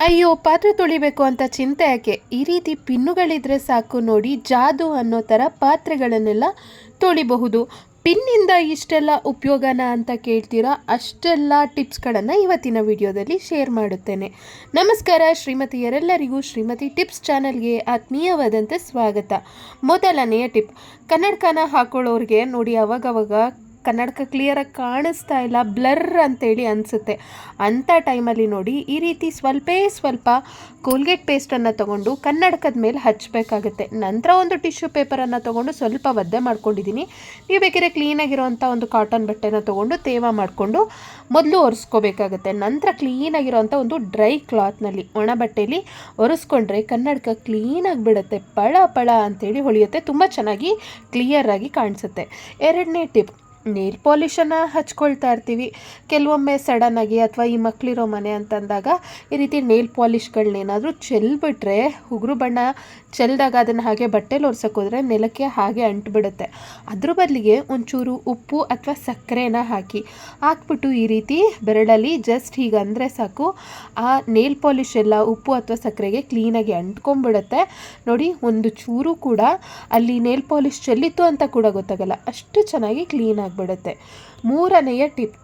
ಅಯ್ಯೋ ಪಾತ್ರೆ ತೊಳಿಬೇಕು ಅಂತ ಚಿಂತೆ ಯಾಕೆ? ಈ ರೀತಿ ಪಿನ್ನುಗಳಿದ್ರೆ ಸಾಕು ನೋಡಿ ಜಾದು ಅನ್ನೋ ಥರ ಪಾತ್ರೆಗಳನ್ನೆಲ್ಲ ತೊಳಿಬಹುದು. ಪಿನ್ನಿಂದ ಇಷ್ಟೆಲ್ಲ ಉಪಯೋಗನ ಅಂತ ಕೇಳ್ತೀರಾ? ಅಷ್ಟೆಲ್ಲ ಟಿಪ್ಸ್ಗಳನ್ನು ಇವತ್ತಿನ ವಿಡಿಯೋದಲ್ಲಿ ಶೇರ್ ಮಾಡುತ್ತೇನೆ. ನಮಸ್ಕಾರ, ಶ್ರೀಮತಿಯರೆಲ್ಲರಿಗೂ ಶ್ರೀಮತಿ ಟಿಪ್ಸ್ ಚಾನಲ್ಗೆ ಆತ್ಮೀಯವಾದಂತೆ ಸ್ವಾಗತ. ಮೊದಲನೆಯ ಟಿಪ್, ಕನ್ನಡಕನ ಹಾಕೊಳ್ಳೋರಿಗೆ ನೋಡಿ, ಅವಾಗವಾಗ ಕನ್ನಡಕ ಕ್ಲಿಯರಾಗಿ ಕಾಣಿಸ್ತಾ ಇಲ್ಲ ಬ್ಲರ್ ಅಂತೇಳಿ ಅನಿಸುತ್ತೆ. ಅಂಥ ಟೈಮಲ್ಲಿ ನೋಡಿ ಈ ರೀತಿ ಸ್ವಲ್ಪೇ ಸ್ವಲ್ಪ ಕೋಲ್ಗೇಟ್ ಪೇಸ್ಟನ್ನು ತೊಗೊಂಡು ಕನ್ನಡಕದ ಮೇಲೆ ಹಚ್ಚಬೇಕಾಗುತ್ತೆ ನಂತರ ಒಂದು ಟಿಶ್ಯೂ ಪೇಪರನ್ನು ತೊಗೊಂಡು ಸ್ವಲ್ಪ ಒದ್ದೆ ಮಾಡ್ಕೊಂಡಿದ್ದೀನಿ ನೀವು ಬೇಕಿದ್ರೆ ಕ್ಲೀನಾಗಿರೋವಂಥ ಒಂದು ಕಾಟನ್ ಬಟ್ಟೆನ ತೊಗೊಂಡು ತೇವ ಮಾಡಿಕೊಂಡು ಮೊದಲು ಒರೆಸ್ಕೋಬೇಕಾಗುತ್ತೆ. ನಂತರ ಕ್ಲೀನಾಗಿರೋವಂಥ ಒಂದು ಡ್ರೈ ಕ್ಲಾತ್ನಲ್ಲಿ ಒಣ ಬಟ್ಟೆಯಲ್ಲಿ ಒರೆಸ್ಕೊಂಡ್ರೆ ಕನ್ನಡಕ ಕ್ಲೀನಾಗಿ ಬಿಡುತ್ತೆ ಪಳ ಪಳ ಅಂತೇಳಿ ಹೊಳೆಯುತ್ತೆ. ತುಂಬ ಚೆನ್ನಾಗಿ ಕ್ಲಿಯರಾಗಿ ಕಾಣಿಸುತ್ತೆ. ಎರಡನೇ ಟಿಪ್ ನೇಲ್ ಪಾಲಿಷನ್ನು ಹಚ್ಕೊಳ್ತಾ ಇರ್ತೀವಿ. ಕೆಲವೊಮ್ಮೆ ಸಡನ್ನಾಗಿ ಅಥವಾ ಈ ಮಕ್ಕಳಿರೋ ಮನೆ ಅಂತಂದಾಗ ಈ ರೀತಿ ನೇಲ್ ಪಾಲಿಷ್ಗಳನ್ನೇನಾದರೂ ಚೆಲ್ಬಿಟ್ರೆ, ಉಗುರು ಬಣ್ಣ ಚೆಲ್ದಾಗ ಅದನ್ನು ಹಾಗೆ ಬಟ್ಟೆಲಿ ಒರ್ಸೋಕ್ಕೋದ್ರೆ ನೆಲಕ್ಕೆ ಹಾಗೆ ಅಂಟ್ಬಿಡುತ್ತೆ. ಅದ್ರ ಬದಲಿಗೆ ಒಂಚೂರು ಉಪ್ಪು ಅಥವಾ ಸಕ್ಕರೆನ ಹಾಕಿ. ಹಾಕ್ಬಿಟ್ಟು ಈ ರೀತಿ ಬೆರಳಲ್ಲಿ ಜಸ್ಟ್ ಹೀಗೆ ಅಂದರೆ ಸಾಕು. ಆ ನೇಲ್ ಪಾಲಿಷ್ ಎಲ್ಲ ಉಪ್ಪು ಅಥವಾ ಸಕ್ಕರೆಗೆ ಕ್ಲೀನಾಗಿ ಅಂಟ್ಕೊಂಡ್ಬಿಡುತ್ತೆ ನೋಡಿ, ಒಂದು ಚೂರು ಕೂಡ ಅಲ್ಲಿ ನೇಲ್ ಪಾಲಿಷ್ ಚೆಲ್ಲಿತ್ತು ಅಂತ ಕೂಡ ಗೊತ್ತಾಗಲ್ಲ. ಅಷ್ಟು ಚೆನ್ನಾಗಿ ಕ್ಲೀನ್ ಆಗಿಬಿಡುತ್ತೆ. ಮೂರನೆಯ ಟಿಪ್,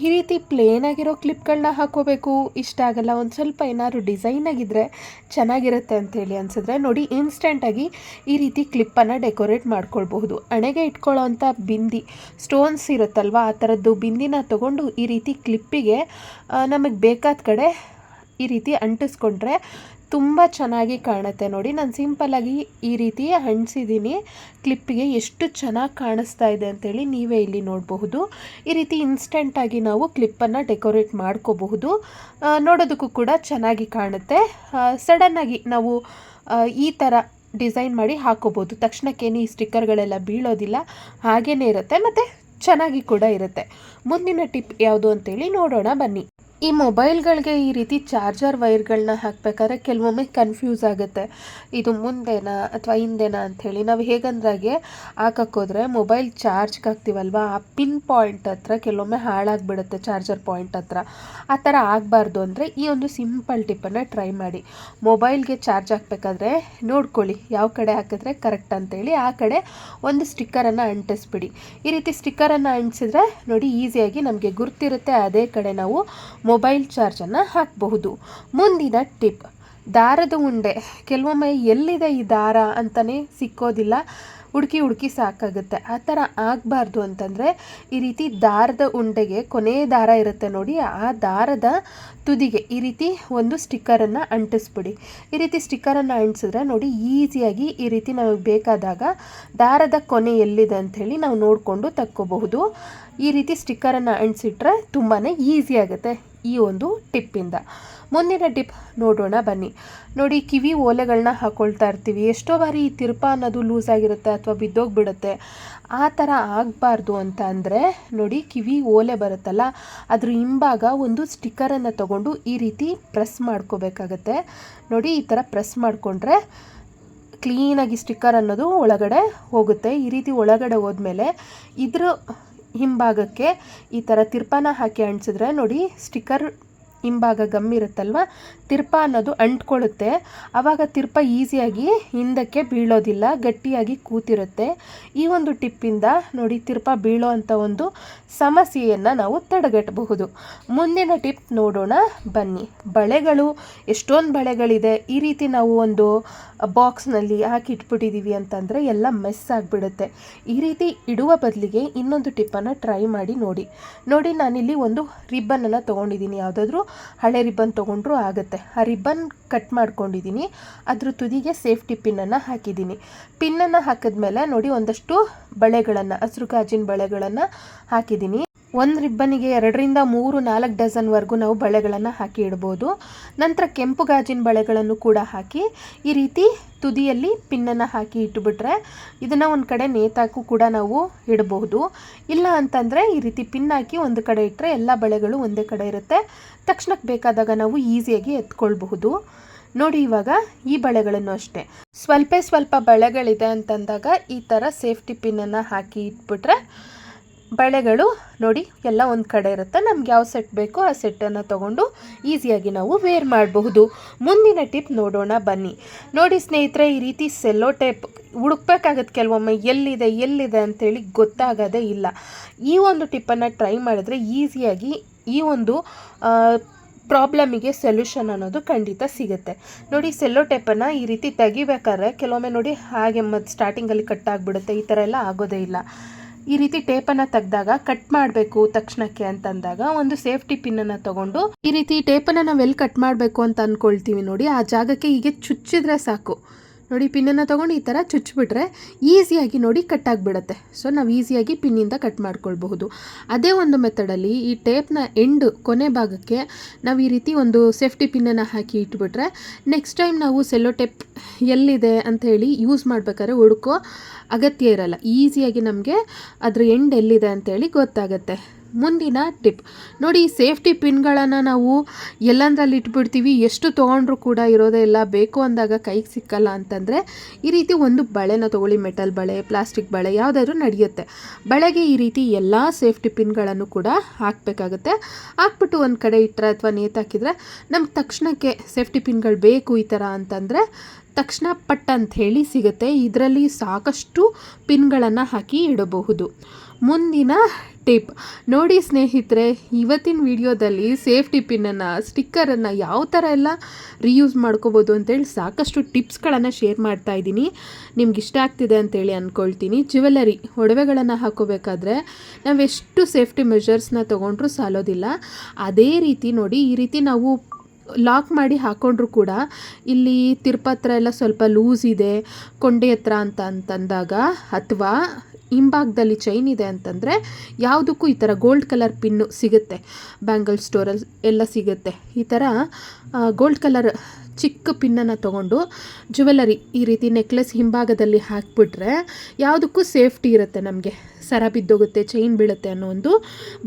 ಈ ರೀತಿ ಪ್ಲೇನ್ ಆಗಿರೋ ಕ್ಲಿಪ್ಗಳನ್ನ ಹಾಕೋಬೇಕು. ಇಷ್ಟ ಆಗಲ್ಲ, ಒಂದು ಸ್ವಲ್ಪ ಏನಾದ್ರು ಡಿಸೈನ್ ಆಗಿದ್ದರೆ ಚೆನ್ನಾಗಿರುತ್ತೆ ಹೇಳಿ ಅನಿಸಿದ್ರೆ ನೋಡಿ ಇನ್ಸ್ಟೆಂಟಾಗಿ ಈ ರೀತಿ ಕ್ಲಿಪ್ಪನ್ನು ಡೆಕೋರೇಟ್ ಮಾಡ್ಕೊಳ್ಬಹುದು. ಹಣೆಗೆ ಇಟ್ಕೊಳ್ಳೋ ಅಂಥ ಬಿಂದಿ ಸ್ಟೋನ್ಸ್ ಇರುತ್ತಲ್ವ, ಆ ಥರದ್ದು ಬಿಂದಿನ ತಗೊಂಡು ಈ ರೀತಿ ಕ್ಲಿಪ್ಪಿಗೆ ನಮಗೆ ಬೇಕಾದ ಕಡೆ ಈ ರೀತಿ ಅಂಟಿಸ್ಕೊಂಡ್ರೆ ತುಂಬ ಚೆನ್ನಾಗಿ ಕಾಣುತ್ತೆ ನೋಡಿ. ನಾನು ಸಿಂಪಲ್ಲಾಗಿ ಈ ರೀತಿ ಅಂಟಿಸಿದ್ದೀನಿ ಕ್ಲಿಪ್ಪಿಗೆ ಎಷ್ಟು ಚೆನ್ನಾಗಿ ಕಾಣಿಸ್ತಾ ಇದೆ ಅಂತೇಳಿ ನೀವೇ ಇಲ್ಲಿ ನೋಡಬಹುದು. ಈ ರೀತಿ ಇನ್ಸ್ಟೆಂಟಾಗಿ ನಾವು ಕ್ಲಿಪ್ಪನ್ನು ಡೆಕೋರೇಟ್ ಮಾಡ್ಕೋಬಹುದು. ನೋಡೋದಕ್ಕೂ ಕೂಡ ಚೆನ್ನಾಗಿ ಕಾಣುತ್ತೆ. ಸಡನ್ನಾಗಿ ನಾವು ಈ ಥರ ಡಿಸೈನ್ ಮಾಡಿ ಹಾಕೋಬೋದು ತಕ್ಷಣಕ್ಕೇನು ಈ ಸ್ಟಿಕ್ಕರ್ಗಳೆಲ್ಲ ಬೀಳೋದಿಲ್ಲ ಹಾಗೇ ಇರುತ್ತೆ ಮತ್ತು ಚೆನ್ನಾಗಿ ಕೂಡ ಇರುತ್ತೆ. ಮುಂದಿನ ಟಿಪ್ ಯಾವುದು ಅಂತೇಳಿ ನೋಡೋಣ ಬನ್ನಿ. ಈ ಮೊಬೈಲ್ಗಳಿಗೆ ಈ ರೀತಿ ಚಾರ್ಜರ್ ವೈರ್ಗಳನ್ನ ಹಾಕಬೇಕಾದ್ರೆ ಕೆಲವೊಮ್ಮೆ ಕನ್ಫ್ಯೂಸ್ ಆಗುತ್ತೆ. ಇದು ಮುಂದೆನಾ ಅಥವಾ ಹಿಂದೆನಾ ಅಂಥೇಳಿ. ನಾವು ಹೇಗಂದ್ರಾಗೆ ಹಾಕೋದ್ರೆ ಮೊಬೈಲ್ ಚಾರ್ಜ್ಗೆ ಹಾಕ್ತೀವಲ್ವ ಆ ಪಿನ್ ಪಾಯಿಂಟ್ ಹತ್ರ ಕೆಲವೊಮ್ಮೆ ಹಾಳಾಗಿಬಿಡುತ್ತೆ ಚಾರ್ಜರ್ ಪಾಯಿಂಟ್ ಹತ್ರ. ಆ ಥರ ಆಗಬಾರ್ದು ಅಂದರೆ ಈ ಒಂದು ಸಿಂಪಲ್ ಟಿಪ್ಪನ್ನು ಟ್ರೈ ಮಾಡಿ. ಮೊಬೈಲ್ಗೆ ಚಾರ್ಜ್ ಹಾಕಬೇಕಾದ್ರೆ ನೋಡ್ಕೊಳ್ಳಿ ಯಾವ ಕಡೆ ಹಾಕಿದ್ರೆ ಕರೆಕ್ಟ್ ಅಂತೇಳಿ ಆ ಕಡೆ ಒಂದು ಸ್ಟಿಕ್ಕರನ್ನು ಅಂಟಿಸ್ಬಿಡಿ. ಈ ರೀತಿ ಸ್ಟಿಕ್ಕರನ್ನು ಅಂಟಿಸಿದ್ರೆ ನೋಡಿ ಈಸಿಯಾಗಿ ನಮಗೆ ಗುರ್ತಿರುತ್ತೆ. ಅದೇ ಕಡೆ ನಾವು ಮೊಬೈಲ್ ಚಾರ್ಜನ್ನು ಹಾಕಬಹುದು. ಮುಂದಿನ ಟಿಪ್ ದಾರದ ಉಂಡೆ. ಕೆಲವೊಮ್ಮೆ ಎಲ್ಲಿದೆ ಈ ದಾರ ಅಂತಲೇ ಸಿಕ್ಕೋದಿಲ್ಲ. ಹುಡುಕಿ ಹುಡುಕಿ ಸಾಕಾಗುತ್ತೆ. ಆ ಥರ ಆಗಬಾರ್ದು ಅಂತಂದರೆ ಈ ರೀತಿ ದಾರದ ಉಂಡೆಗೆ ಕೊನೆಯ ದಾರ ಇರುತ್ತೆ ನೋಡಿ, ಆ ದಾರದ ತುದಿಗೆ ಈ ರೀತಿ ಒಂದು ಸ್ಟಿಕ್ಕರನ್ನು ಅಂಟಿಸ್ಬಿಡಿ. ಈ ರೀತಿ ಸ್ಟಿಕ್ಕರನ್ನು ಅಂಟಿಸಿದ್ರೆ ನೋಡಿ ಈಸಿಯಾಗಿ ಈ ರೀತಿ ನಮಗೆ ಬೇಕಾದಾಗ ದಾರದ ಕೊನೆ ಎಲ್ಲಿದೆ ಅಂಥೇಳಿ ನಾವು ನೋಡಿಕೊಂಡು ತಕ್ಕೋಬಹುದು. ಈ ರೀತಿ ಸ್ಟಿಕ್ಕರನ್ನು ಅಂಟಿಸಿಟ್ರೆ ತುಂಬಾ ಈಸಿ ಆಗುತ್ತೆ ಈ ಒಂದು ಟಿಪ್ಪಿಂದ. ಮುಂದಿನ ಟಿಪ್ ನೋಡೋಣ ಬನ್ನಿ. ನೋಡಿ, ಕಿವಿ ಓಲೆಗಳನ್ನ ಹಾಕ್ಕೊಳ್ತಾ ಇರ್ತೀವಿ. ಎಷ್ಟೋ ಬಾರಿ ಈ ತಿರ್ಪ ಅನ್ನೋದು ಲೂಸ್ ಆಗಿರುತ್ತೆ ಅಥವಾ ಬಿದ್ದೋಗ್ಬಿಡುತ್ತೆ. ಆ ಥರ ಆಗಬಾರ್ದು ಅಂತ ಅಂದರೆ, ನೋಡಿ, ಕಿವಿ ಓಲೆ ಬರುತ್ತಲ್ಲ, ಅದ್ರ ಹಿಂಭಾಗ ಒಂದು ಸ್ಟಿಕ್ಕರನ್ನು ತಗೊಂಡು ಈ ರೀತಿ ಪ್ರೆಸ್ ಮಾಡ್ಕೋಬೇಕಾಗತ್ತೆ. ನೋಡಿ, ಈ ಥರ ಪ್ರೆಸ್ ಮಾಡಿಕೊಂಡ್ರೆ ಕ್ಲೀನಾಗಿ ಸ್ಟಿಕ್ಕರ್ ಅನ್ನೋದು ಒಳಗಡೆ ಹೋಗುತ್ತೆ. ಈ ರೀತಿ ಒಳಗಡೆ ಹೋದ್ಮೇಲೆ ಇದ್ರ ಹಿಂಭಾಗಕ್ಕೆ ಈ ಥರ ತಿರ್ಪಾನ ಹಾಕಿ ಅಂಟಿಸಿದ್ರೆ, ನೋಡಿ, ಸ್ಟಿಕ್ಕರ್ ಹಿಂಭಾಗ ಗಮ್ ಇರುತ್ತಲ್ವ ತಿರ್ಪ ಅನ್ನೋದು ಅಂಟ್ಕೊಳ್ಳುತ್ತೆ. ಆವಾಗ ತಿರ್ಪ ಈಸಿಯಾಗಿ ಹಿಂದಕ್ಕೆ ಬೀಳೋದಿಲ್ಲ, ಗಟ್ಟಿಯಾಗಿ ಕೂತಿರುತ್ತೆ. ಈ ಒಂದು ಟಿಪ್ಪಿಂದ ನೋಡಿ ತಿರ್ಪ ಬೀಳೋ ಅಂಥ ಒಂದು ಸಮಸ್ಯೆಯನ್ನು ನಾವು ತಡೆಗಟ್ಟಬಹುದು. ಮುಂದಿನ ಟಿಪ್ ನೋಡೋಣ, ಬನ್ನಿ. ಬಳೆಗಳು, ಎಷ್ಟೊಂದು ಬಳೆಗಳಿದೆ. ಈ ರೀತಿ ನಾವು ಒಂದು ಬಾಕ್ಸ್ನಲ್ಲಿ ಹಾಕಿ ಇಟ್ಬಿಟ್ಟಿದ್ದೀವಿ ಅಂತಂದರೆ ಎಲ್ಲ ಮೆಸ್ ಆಗಿಬಿಡುತ್ತೆ. ಈ ರೀತಿ ಇಡುವ ಬದಲಿಗೆ ಇನ್ನೊಂದು ಟಿಪ್ಪನ್ನು ಟ್ರೈ ಮಾಡಿ ನೋಡಿ. ನೋಡಿ ನಾನಿಲ್ಲಿ ಒಂದು ರಿಬ್ಬನನ್ನು ತೊಗೊಂಡಿದ್ದೀನಿ. ಯಾವುದಾದ್ರೂ ಹಳೆ ರಿಬ್ಬನ್ ತೊಗೊಂಡ್ರೂ ಆಗುತ್ತೆ. ಆ ರಿಬ್ಬನ್ ಕಟ್ ಮಾಡ್ಕೊಂಡಿದ್ದೀನಿ ಅದ್ರ ತುದಿಗೆ ಸೇಫ್ಟಿ ಪಿನ್ನನ್ನು ಹಾಕಿದ್ದೀನಿ ಪಿನ್ನನ್ನು ಹಾಕಿದ್ಮೇಲೆ ನೋಡಿ ಒಂದಷ್ಟು ಬಳೆಗಳನ್ನು, ಹಸಿರು ಗಾಜಿನ ಬಳೆಗಳನ್ನು ಹಾಕಿದ್ದೀನಿ ಒಂದು ರಿಬ್ಬನಿಗೆ ಎರಡರಿಂದ ಮೂರು ನಾಲ್ಕು ಡಜನ್ವರೆಗೂ ನಾವು ಬಳೆಗಳನ್ನು ಹಾಕಿ ಇಡ್ಬೋದು. ನಂತರ ಕೆಂಪು ಗಾಜಿನ ಬಳೆಗಳನ್ನು ಕೂಡ ಹಾಕಿ ಈ ರೀತಿ ತುದಿಯಲ್ಲಿ ಪಿನ್ನನ್ನು ಹಾಕಿ ಇಟ್ಟುಬಿಟ್ರೆ ಇದನ್ನು ಒಂದು ಕಡೆ ನೇತಾಕು ಕೂಡ ನಾವು ಇಡಬಹುದು ಇಲ್ಲ ಅಂತಂದರೆ ಈ ರೀತಿ ಪಿನ್ ಹಾಕಿ ಒಂದು ಕಡೆ ಇಟ್ಟರೆ ಎಲ್ಲ ಬಳೆಗಳು ಒಂದೇ ಕಡೆ ಇರುತ್ತೆ. ತಕ್ಷಣಕ್ಕೆ ಬೇಕಾದಾಗ ನಾವು ಈಸಿಯಾಗಿ ಎತ್ಕೊಳ್ಬಹುದು. ನೋಡಿ ಇವಾಗ ಈ ಬಳೆಗಳನ್ನು ಅಷ್ಟೇ. ಸ್ವಲ್ಪ ಸ್ವಲ್ಪ ಬಳೆಗಳಿದೆ ಅಂತಂದಾಗ ಈ ಥರ ಸೇಫ್ಟಿ ಪಿನ್ನನ್ನು ಹಾಕಿ ಇಟ್ಬಿಟ್ರೆ ಬಳೆಗಳು ನೋಡಿ, ಎಲ್ಲ ಒಂದು ಕಡೆ ಇರುತ್ತೆ. ನಮ್ಗೆ ಯಾವ ಸೆಟ್ ಬೇಕೋ ಆ ಸೆಟ್ಟನ್ನು ತೊಗೊಂಡು ಈಸಿಯಾಗಿ ನಾವು ವೇರ್ ಮಾಡಬಹುದು. ಮುಂದಿನ ಟಿಪ್ ನೋಡೋಣ, ಬನ್ನಿ. ನೋಡಿ ಸ್ನೇಹಿತರೆ, ಈ ರೀತಿ ಸೆಲ್ಲೋ ಟೇಪ್ ಹುಡುಕ್ಬೇಕಾಗತ್ತೆ. ಕೆಲವೊಮ್ಮೆ ಎಲ್ಲಿದೆ ಎಲ್ಲಿದೆ ಅಂತೇಳಿ ಗೊತ್ತಾಗೋದೇ ಇಲ್ಲ. ಈ ಒಂದು ಟಿಪ್ಪನ್ನು ಟ್ರೈ ಮಾಡಿದ್ರೆ ಈಸಿಯಾಗಿ ಈ ಒಂದು ಪ್ರಾಬ್ಲಮಿಗೆ ಸೊಲ್ಯೂಷನ್ ಅನ್ನೋದು ಖಂಡಿತ ಸಿಗುತ್ತೆ. ನೋಡಿ ಸೆಲ್ಲೋ ಟೇಪನ್ನು ಈ ರೀತಿ ತೆಗಿಬೇಕಾದ್ರೆ ಕೆಲವೊಮ್ಮೆ ನೋಡಿ ಹಾಗೆ ಮತ್ತು ಸ್ಟಾರ್ಟಿಂಗಲ್ಲಿ ಕಟ್ ಆಗಿಬಿಡುತ್ತೆ. ಈ ಥರ ಎಲ್ಲ ಆಗೋದೇ ಇಲ್ಲ. ಈ ರೀತಿ ಟೇಪನ್ನು ತೆಗ್ದಾಗ ಕಟ್ ಮಾಡಬೇಕು ತಕ್ಷಣಕ್ಕೆ ಅಂತಂದಾಗ ಒಂದು ಸೇಫ್ಟಿ ಪಿನ್ನನ್ನು ತಗೊಂಡು ಈ ರೀತಿ ಟೇಪನ್ನು ನಾವು ಎಲ್ಲಿ ಕಟ್ ಮಾಡಬೇಕು ಅಂತ ಅಂದ್ಕೊಳ್ತೀವಿ ನೋಡಿ, ಆ ಜಾಗಕ್ಕೆ ಹೀಗೆ ಚುಚ್ಚಿದ್ರೆ ಸಾಕು. ನೋಡಿ, ಪಿನ್ನನ್ನು ತೊಗೊಂಡು ಈ ಥರ ಚುಚ್ಚಿಬಿಟ್ರೆ ಈಸಿಯಾಗಿ ನೋಡಿ ಕಟ್ ಆಗಿಬಿಡುತ್ತೆ ಸೊ, ನಾವು ಈಸಿಯಾಗಿ ಪಿನ್ನಿಂದ ಕಟ್ ಮಾಡ್ಕೊಳ್ಬಹುದು. ಅದೇ ಒಂದು ಮೆಥಡಲ್ಲಿ ಈ ಟೇಪ್ನ ಎಂಡ್ ಕೊನೆ ಭಾಗಕ್ಕೆ ನಾವು ಈ ರೀತಿ ಒಂದು ಸೇಫ್ಟಿ ಪಿನ್ನನ್ನು ಹಾಕಿ ಇಟ್ಬಿಟ್ರೆ ನೆಕ್ಸ್ಟ್ ಟೈಮ್ ನಾವು ಸೆಲ್ಲೋ ಟೇಪ್ ಎಲ್ಲಿದೆ ಅಂಥೇಳಿ ಯೂಸ್ ಮಾಡ್ಬೇಕಾದ್ರೆ ಹುಡುಕೋ ಅಗತ್ಯ ಇರಲ್ಲ. ಈಸಿಯಾಗಿ ನಮಗೆ ಅದರ ಎಂಡ್ ಎಲ್ಲಿದೆ ಅಂತೇಳಿ ಗೊತ್ತಾಗುತ್ತೆ. ಮುಂದಿನ ಟಿಪ್. ನೋಡಿ, ಸೇಫ್ಟಿ ಪಿನ್ಗಳನ್ನು ನಾವು ಎಲ್ಲಂದ್ರಲ್ಲಿ ಇಟ್ಬಿಡ್ತೀವಿ. ಎಷ್ಟು ತೊಗೊಂಡ್ರೂ ಕೂಡ ಇರೋದೇ ಇಲ್ಲ. ಬೇಕು ಅಂದಾಗ ಕೈಗೆ ಸಿಕ್ಕಲ್ಲ ಅಂತಂದರೆ, ಈ ರೀತಿ ಒಂದು ಬಳೆನ ತೊಗೊಳ್ಳಿ. ಮೆಟಲ್ ಬಳೆ, ಪ್ಲಾಸ್ಟಿಕ್ ಬಳೆ, ಯಾವುದಾದ್ರೂ ನಡೆಯುತ್ತೆ. ಬಳೆಗೆ ಈ ರೀತಿ ಎಲ್ಲ ಸೇಫ್ಟಿ ಪಿನ್ಗಳನ್ನು ಕೂಡ ಹಾಕಬೇಕಾಗುತ್ತೆ. ಹಾಕ್ಬಿಟ್ಟು ಒಂದು ಕಡೆ ಇಟ್ಟರೆ ಅಥವಾ ನೇತಾಕಿದರೆ ನಮ್ಗೆ ತಕ್ಷಣಕ್ಕೆ ಸೇಫ್ಟಿ ಪಿನ್ಗಳು ಬೇಕು ಈ ಥರ ಅಂತಂದರೆ, ತಕ್ಷಣ ಪಟ್ ಅಂತ ಹೇಳಿ ಸಿಗುತ್ತೆ. ಇದರಲ್ಲಿ ಸಾಕಷ್ಟು ಪಿನ್ಗಳನ್ನು ಹಾಕಿ ಇಡಬಹುದು. ಮುಂದಿನ ಟಿಪ್. ನೋಡಿ ಸ್ನೇಹಿತರೆ, ಇವತ್ತಿನ ವಿಡಿಯೋದಲ್ಲಿ ಸೇಫ್ಟಿ ಪಿನ್ನನ್ನು, ಸ್ಟಿಕ್ಕರನ್ನು ಯಾವ ಥರ ಎಲ್ಲ ರೀಯೂಸ್ ಮಾಡ್ಕೋಬೋದು ಅಂತೇಳಿ ಸಾಕಷ್ಟು ಟಿಪ್ಸ್ಗಳನ್ನು ಶೇರ್ ಮಾಡ್ತಾ ಇದ್ದೀನಿ. ನಿಮ್ಗೆ ಇಷ್ಟ ಆಗ್ತಿದೆ ಅಂತೇಳಿ ಅಂದ್ಕೊಳ್ತೀನಿ ಜ್ಯುವೆಲರಿ ಒಡವೆಗಳನ್ನು ಹಾಕೋಬೇಕಾದ್ರೆ ನಾವೆಷ್ಟು ಸೇಫ್ಟಿ ಮೆಷರ್ಸ್ನ ತೊಗೊಂಡ್ರೂ ಸಾಲೋದಿಲ್ಲ. ಅದೇ ರೀತಿ ನೋಡಿ, ಈ ರೀತಿ ನಾವು ಲಾಕ್ ಮಾಡಿ ಹಾಕೊಂಡ್ರೂ ಕೂಡ ಇಲ್ಲಿ ತಿರುಪತ್ರ ಎಲ್ಲ ಸ್ವಲ್ಪ ಲೂಸ್ ಇದೆ. ಕೊಂಡೆ ಹತ್ರ ಅಂತ ಅಂತಂದಾಗ, ಅಥವಾ ಹಿಂಭಾಗದಲ್ಲಿ ಚೈನ್ ಇದೆ ಅಂತಂದರೆ ಯಾವುದಕ್ಕೂ ಈ ಥರ ಗೋಲ್ಡ್ ಕಲರ್ ಪಿನ್ನು ಸಿಗುತ್ತೆ. ಬ್ಯಾಂಗಲ್ ಸ್ಟೋರಲ್ಲಿ ಎಲ್ಲ ಸಿಗುತ್ತೆ. ಈ ಥರ ಗೋಲ್ಡ್ ಕಲರ್ ಚಿಕ್ಕ ಪಿನ್ನನ್ನು ತೊಗೊಂಡು ಜ್ಯುವೆಲರಿ ಈ ರೀತಿ ನೆಕ್ಲೆಸ್ ಹಿಂಭಾಗದಲ್ಲಿ ಹಾಕಿಬಿಟ್ರೆ ಯಾವುದಕ್ಕೂ ಸೇಫ್ಟಿ ಇರುತ್ತೆ ನಮಗೆ. ಸರ ಬಿದ್ದೋಗುತ್ತೆ ಚೈನ್ ಬೀಳುತ್ತೆ ಅನ್ನೋ ಒಂದು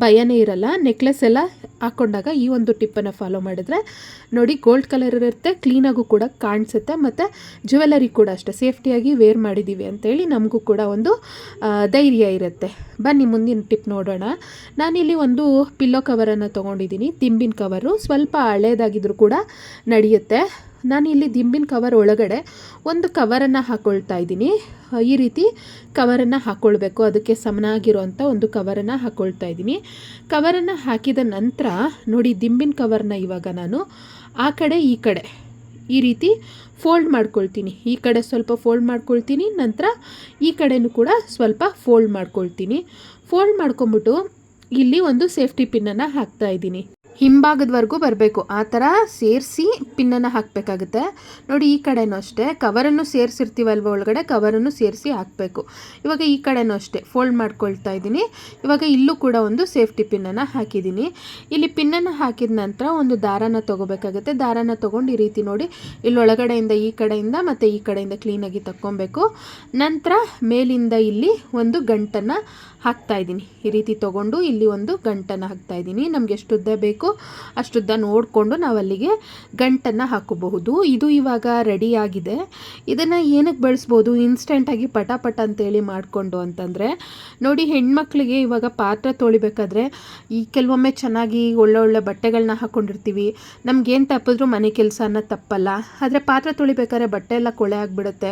ಭಯನೇ ಇರಲ್ಲ. ನೆಕ್ಲೆಸ್ ಎಲ್ಲ ಹಾಕ್ಕೊಂಡಾಗ ಈ ಒಂದು ಟಿಪ್ಪನ್ನು ಫಾಲೋ ಮಾಡಿದ್ರೆ ನೋಡಿ ಗೋಲ್ಡ್ ಕಲರ್ ಇರುತ್ತೆ ಕ್ಲೀನಾಗೂ ಕೂಡ ಕಾಣಿಸುತ್ತೆ ಮತ್ತು ಜುವೆಲ್ಲರಿ ಕೂಡ ಅಷ್ಟೇ. ಸೇಫ್ಟಿಯಾಗಿ ವೇರ್ ಮಾಡಿದ್ದೀವಿ ಅಂತೇಳಿ ನಮಗೂ ಕೂಡ ಒಂದು ಧೈರ್ಯ ಇರುತ್ತೆ. ಬನ್ನಿ ಮುಂದಿನ ಟಿಪ್ ನೋಡೋಣ. ನಾನಿಲ್ಲಿ ಒಂದು ಪಿಲ್ಲೋ ಕವರನ್ನು ತೊಗೊಂಡಿದ್ದೀನಿ, ತಿಂಬಿನ ಕವರು ಸ್ವಲ್ಪ ಹಳೇದಾಗಿದ್ರೂ ಕೂಡ ನಡೆಯುತ್ತೆ. ನಾನು ಇಲ್ಲಿ ದಿಂಬಿನ ಕವರ್ ಒಳಗಡೆ ಒಂದು ಕವರನ್ನು ಹಾಕ್ಕೊಳ್ತಾ ಇದ್ದೀನಿ. ಈ ರೀತಿ ಕವರನ್ನು ಹಾಕ್ಕೊಳ್ಬೇಕು ಅದಕ್ಕೆ ಸಮನಾಗಿರುವಂಥ ಒಂದು ಕವರನ್ನು ಹಾಕ್ಕೊಳ್ತಾ ಇದ್ದೀನಿ. ಕವರನ್ನು ಹಾಕಿದ ನಂತರ ನೋಡಿ ದಿಂಬಿನ ಕವರ್ನ ಇವಾಗ ನಾನು ಆ ಕಡೆ, ಈ ಕಡೆ ಈ ರೀತಿ ಫೋಲ್ಡ್ ಮಾಡ್ಕೊಳ್ತೀನಿ. ಈ ಕಡೆ ಸ್ವಲ್ಪ ಫೋಲ್ಡ್ ಮಾಡ್ಕೊಳ್ತೀನಿ. ನಂತರ ಈ ಕಡೆನೂ ಕೂಡ ಸ್ವಲ್ಪ ಫೋಲ್ಡ್ ಮಾಡ್ಕೊಳ್ತೀನಿ. ಫೋಲ್ಡ್ ಮಾಡ್ಕೊಂಬಿಟ್ಟು ಇಲ್ಲಿ ಒಂದು ಸೇಫ್ಟಿ ಪಿನ್ನನ್ನು ಹಾಕ್ತಾ ಇದ್ದೀನಿ. ಹಿಂಭಾಗದವರೆಗೂ ಬರಬೇಕು. ಆ ಥರ ಸೇರಿಸಿ ಪಿನ್ನನ್ನು ಹಾಕಬೇಕಾಗುತ್ತೆ. ನೋಡಿ, ಈ ಕಡೆನೂ ಅಷ್ಟೇ. ಕವರನ್ನು ಸೇರಿಸಿರ್ತೀವಲ್ವ ಒಳಗಡೆ? ಕವರನ್ನು ಸೇರಿಸಿ ಹಾಕಬೇಕು. ಇವಾಗ ಈ ಕಡೆನೂ ಅಷ್ಟೇ. ಫೋಲ್ಡ್ ಮಾಡ್ಕೊಳ್ತಾ ಇದ್ದೀನಿ. ಇವಾಗ ಇಲ್ಲೂ ಕೂಡ ಒಂದು ಸೇಫ್ಟಿ ಪಿನ್ನನ್ನು ಹಾಕಿದ್ದೀನಿ. ಇಲ್ಲಿ ಪಿನ್ನನ್ನು ಹಾಕಿದ ನಂತರ ಒಂದು ದಾರನ ತೊಗೋಬೇಕಾಗುತ್ತೆ. ದಾರನ ತೊಗೊಂಡು ಈ ರೀತಿ ನೋಡಿ, ಇಲ್ಲಿ ಒಳಗಡೆಯಿಂದ, ಈ ಕಡೆಯಿಂದ ಮತ್ತು ಈ ಕಡೆಯಿಂದ ಕ್ಲೀನಾಗಿ ತಕ್ಕೊಬೇಕು. ನಂತರ ಮೇಲಿಂದ ಇಲ್ಲಿ ಒಂದು ಗಂಟನ್ನು ಹಾಕ್ತಾ ಇದ್ದೀನಿ. ಈ ರೀತಿ ತೊಗೊಂಡು ಇಲ್ಲಿ ಒಂದು ಗಂಟನ್ನು ಹಾಕ್ತಾ ಇದ್ದೀನಿ. ನಮಗೆ ಎಷ್ಟು ಉದ್ದ ಬೇಕು ಅಷ್ಟುದ್ದ ನೋಡಿಕೊಂಡು ನಾವು ಅಲ್ಲಿಗೆ ಗಂಟನ್ನು ಹಾಕೋಬಹುದು. ಇದು ಇವಾಗ ರೆಡಿಯಾಗಿದೆ ಇದನ್ನು ಏನಕ್ಕೆ ಬಳಸ್ಬೋದು? ಇನ್ಸ್ಟೆಂಟಾಗಿ ಪಟ ಪಟ ಅಂತೇಳಿ ಮಾಡಿಕೊಂಡು ಅಂತಂದರೆ, ನೋಡಿ ಹೆಣ್ಮಕ್ಳಿಗೆ ಇವಾಗ ಪಾತ್ರೆ ತೊಳಿಬೇಕಾದ್ರೆ, ಈ ಕೆಲವೊಮ್ಮೆ ಚೆನ್ನಾಗಿ ಒಳ್ಳೊಳ್ಳೆ ಬಟ್ಟೆಗಳನ್ನ ಹಾಕ್ಕೊಂಡಿರ್ತೀವಿ ನಮಗೇನು ತಪ್ಪಿದ್ರೂ ಮನೆ ಕೆಲಸ ಅನ್ನೋದು ತಪ್ಪಲ್ಲ. ಆದರೆ ಪಾತ್ರೆ ತೊಳಿಬೇಕಾದ್ರೆ ಬಟ್ಟೆ ಎಲ್ಲ ಕೊಳೆ ಆಗಿಬಿಡುತ್ತೆ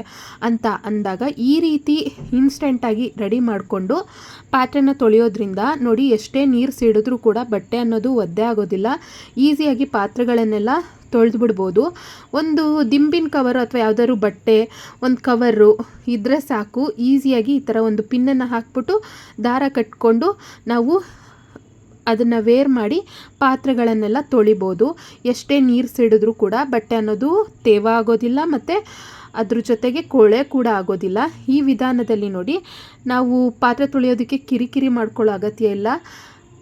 ಅಂತ ಅಂದಾಗ ಈ ರೀತಿ ಇನ್ಸ್ಟೆಂಟಾಗಿ ರೆಡಿ ಮಾಡಿಕೊಂಡು ಪಾತ್ರೆನ ತೊಳೆಯೋದ್ರಿಂದ ನೋಡಿ ಎಷ್ಟೇ ನೀರು ಸಿಡಿದ್ರೂ ಕೂಡ ಬಟ್ಟೆ ಅನ್ನೋದು ಒದ್ದೆ ಆಗೋದಿಲ್ಲ. ಈಸಿಯಾಗಿ ಪಾತ್ರೆಗಳನ್ನೆಲ್ಲ ತೊಳೆದು ಬಿಡ್ಬೋದು ಒಂದು ದಿಂಬಿನ ಕವರು ಅಥವಾ ಯಾವುದಾದ್ರು ಬಟ್ಟೆ, ಒಂದು ಕವರು ಇದ್ದರೆ ಸಾಕು. ಈಸಿಯಾಗಿ ಈ ಥರ ಒಂದು ಪಿನ್ನನ್ನು ಹಾಕ್ಬಿಟ್ಟು ದಾರ ಕಟ್ಕೊಂಡು ನಾವು ಅದನ್ನು ವೇರ್ ಮಾಡಿ ಪಾತ್ರೆಗಳನ್ನೆಲ್ಲ ತೊಳಿಬೋದು. ಎಷ್ಟೇ ನೀರು ಸಿಡಿದ್ರೂ ಕೂಡ ಬಟ್ಟೆ ಅನ್ನೋದು ತೇವ ಆಗೋದಿಲ್ಲ ಮತ್ತು ಅದ್ರ ಜೊತೆಗೆ ಕೊಳೆ ಕೂಡ ಆಗೋದಿಲ್ಲ. ಈ ವಿಧಾನದಲ್ಲಿ ನೋಡಿ, ನಾವು ಪಾತ್ರೆ ತೊಳೆಯೋದಕ್ಕೆ ಕಿರಿಕಿರಿ ಮಾಡ್ಕೊಳ್ಳೋ ಅಗತ್ಯ ಇಲ್ಲ.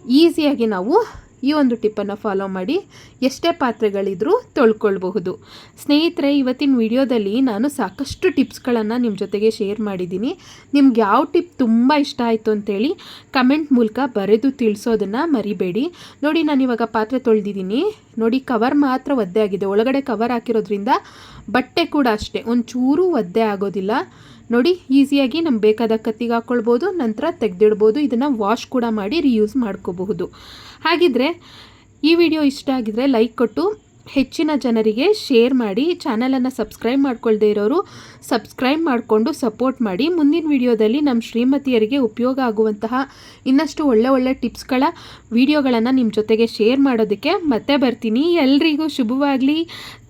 ಈಸಿಯಾಗಿ ನಾವು ಈ ಒಂದು ಟಿಪ್ಪನ್ನು ಫಾಲೋ ಮಾಡಿ ಎಷ್ಟೇ ಪಾತ್ರೆಗಳಿದ್ರೂ ತೊಳ್ಕೊಳ್ಬಹುದು. ಸ್ನೇಹಿತರೆ, ಇವತ್ತಿನ ವಿಡಿಯೋದಲ್ಲಿ ನಾನು ಸಾಕಷ್ಟು ಟಿಪ್ಸ್ಗಳನ್ನು ನಿಮ್ಮ ಜೊತೆಗೆ ಶೇರ್ ಮಾಡಿದ್ದೀನಿ. ನಿಮ್ಗೆ ಯಾವ ಟಿಪ್ ತುಂಬ ಇಷ್ಟ ಆಯಿತು ಅಂತೇಳಿ ಕಮೆಂಟ್ ಮೂಲಕ ಬರೆದು ತಿಳಿಸೋದನ್ನು ಮರಿಬೇಡಿ. ನೋಡಿ, ನಾನು ಇವಾಗ ಪಾತ್ರೆ ತೊಳೆದಿದ್ದೀನಿ. ನೋಡಿ ಕವರ್ ಮಾತ್ರ ಒದ್ದೆ ಆಗಿದೆ. ಒಳಗಡೆ ಕವರ್ ಹಾಕಿರೋದ್ರಿಂದ ಬಟ್ಟೆ ಕೂಡ ಅಷ್ಟೇ. ಒಂಚೂರು ಒದ್ದೆ ಆಗೋದಿಲ್ಲ. ನೋಡಿ, ಈಸಿಯಾಗಿ ನಮ್ಗೆ ಬೇಕಾದ ಕತ್ತಿಗೆ ಹಾಕ್ಕೊಳ್ಬೋದು ನಂತರ ತೆಗೆದಿಡ್ಬೋದು, ಇದನ್ನು ವಾಶ್ ಕೂಡ ಮಾಡಿ ರಿಯೂಸ್ ಮಾಡ್ಕೋಬಹುದು. ಹಾಗಿದ್ರೆ, ಈ ವಿಡಿಯೋ ಇಷ್ಟ ಆಗಿದ್ರೆ ಲೈಕ್ ಕೊಟ್ಟು, ಹೆಚ್ಚಿನ ಜನರಿಗೆ ಶೇರ್ ಮಾಡಿ ಚಾನಲನ್ನು ಸಬ್ಸ್ಕ್ರೈಬ್ ಮಾಡ್ಕೊಳ್ದೇ ಇರೋರು ಸಬ್ಸ್ಕ್ರೈಬ್ ಮಾಡಿಕೊಂಡು ಸಪೋರ್ಟ್ ಮಾಡಿ. ಮುಂದಿನ ವಿಡಿಯೋದಲ್ಲಿ ನಮ್ಮ ಶ್ರೀಮತಿಯರಿಗೆ ಉಪಯೋಗ ಆಗುವಂತಹ ಇನ್ನಷ್ಟು ಒಳ್ಳೆ ಒಳ್ಳೆ ಟಿಪ್ಸ್ಗಳ, ವಿಡಿಯೋಗಳನ್ನು ನಿಮ್ಮ ಜೊತೆಗೆ ಶೇರ್ ಮಾಡೋದಕ್ಕೆ ಮತ್ತೆ ಬರ್ತೀನಿ. ಎಲ್ರಿಗೂ ಶುಭವಾಗಲಿ.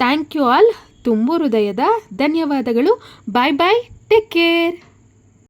ಥ್ಯಾಂಕ್ ಯು ಆಲ್ ತುಂಬು ಹೃದಯದ ಧನ್ಯವಾದಗಳು. ಬಾಯ್ ಬಾಯ್ Take care.